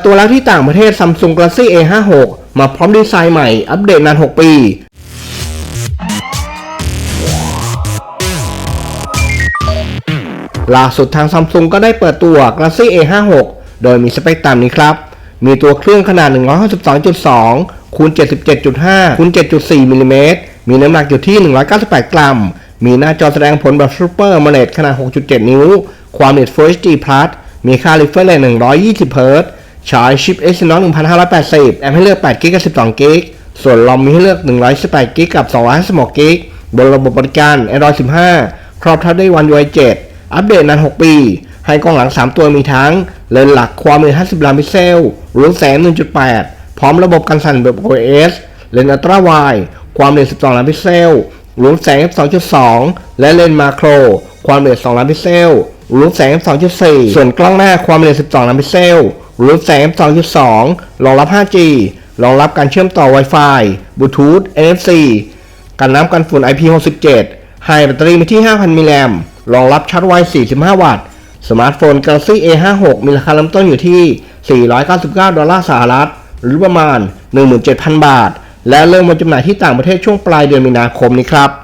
ตัวแล้วที่ต่างประเทศ Samsung Galaxy A56 มาพร้อมดีไซน์ใหม่ อัปเดตนาน 6 ปี ล่าสุดทาง Samsung ก็ได้เปิดตัว Galaxy A56 โดยมีสเปคตามนี้ครับ มีตัวเครื่องขนาด 152.2คูณ77.5คูณ7.4มิลลิเมตร มีน้ำหนักอยู่ที่ 198 กรัม มีหน้าจอแสดงผลแบบ Super AMOLED ขนาด 6.7 นิ้ว ความละเอียด Full HD Plus มีค่า refresh rate 120 Hz ใช้ชิป Exynos 1580 แอมให้เลือก8 g กับ 12 g ส่วน ROM มีให้เลือก128 g กับ256 g บนระบบบริการ Android 15 ครอบทับได้วย One UI 7 อัปเดตนาน 6 ปี ให้กล้องหลัง 3 ตัวมีทั้ง เลนส์หลักความเอียด50 ล้านพิกเซลรูแสง 1.8 พร้อมระบบกันสั่นแบบ OS เลนส์อัลตร้าไวด์ความเอียด12 ล้านพิกเซลรูแสง2.2 และเลนส์มาโคร ความเอียด2ล้านพิกเซลรูแสง2.4 ส่วนกล้องหน้าความเอียด12 ล้านพิกเซล รูแสง2.2รองรับ 5G รองรับการเชื่อมต่อ Wi-Fi Bluetooth NFC กันน้ำกันฝุ่น IP67 ให้แบตเตอรี่มีที่ 5,000 มิลลิแอมรองรับชาร์จไว 45 วัตต์ สมาร์ทโฟน Galaxy A56 มีราคาเริ่มต้นอยู่ที่ 499 ดอลลาร์สหรัฐ หรือประมาณ 17,000 บาท และเริ่มวางจำหน่ายที่ต่างประเทศช่วงปลายเดือนมีนาคมนี้ครับ